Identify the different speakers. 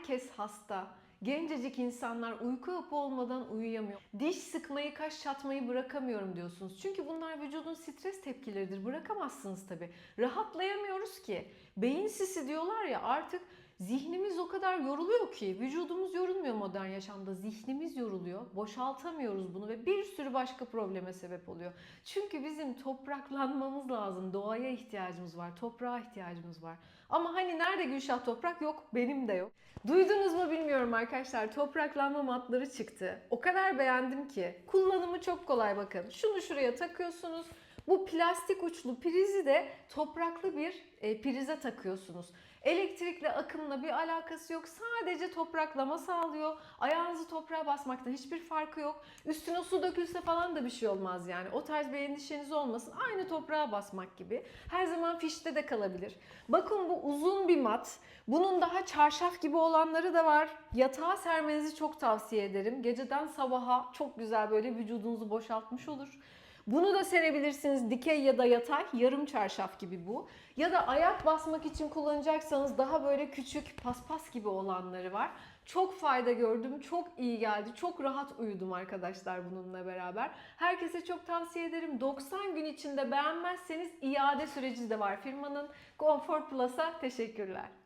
Speaker 1: herkes hasta. Gencecik insanlar uyku hapı olmadan uyuyamıyor. Diş sıkmayı, kaş çatmayı bırakamıyorum diyorsunuz. Çünkü bunlar vücudun stres tepkileridir. Bırakamazsınız tabii. Rahatlayamıyoruz ki. Beyin sisi diyorlar ya artık zihnimiz o kadar yoruluyor ki. Vücudumuz yorulmuyor modern yaşamda. Zihnimiz yoruluyor. Boşaltamıyoruz bunu ve bir sürü başka probleme sebep oluyor. Çünkü bizim topraklanmamız lazım. Doğaya ihtiyacımız var. Toprağa ihtiyacımız var. Ama hani nerede Gülşah toprak yok? Benim de yok. Duydunuz mu bilmiyorum arkadaşlar. Topraklanma matları çıktı. O kadar beğendim ki. Kullanımı çok kolay bakın. Şunu şuraya takıyorsunuz. Bu plastik uçlu prizi de topraklı bir e, prize takıyorsunuz. Elektrikle akımla bir alakası yok. Sadece topraklama sağlıyor. Ayağınızı toprağa basmakta hiçbir farkı yok. Üstüne su dökülse falan da bir şey olmaz yani. O tarz bir endişeniz olmasın. Aynı toprağa basmak gibi. Her zaman fişte de kalabilir. Bakın bu uzun bir mat. Bunun daha çarşaf gibi olanları da var. Yatağa sermenizi çok tavsiye ederim. Geceden sabaha çok güzel böyle vücudunuzu boşaltmış olur. Bunu da serebilirsiniz dikey ya da yatay, yarım çarşaf gibi bu. Ya da ayak basmak için kullanacaksanız daha böyle küçük paspas gibi olanları var. Çok fayda gördüm, çok iyi geldi, çok rahat uyudum arkadaşlar bununla beraber. Herkese çok tavsiye ederim. 90 gün içinde beğenmezseniz iade süreci de var firmanın. Comfort Plus'a teşekkürler.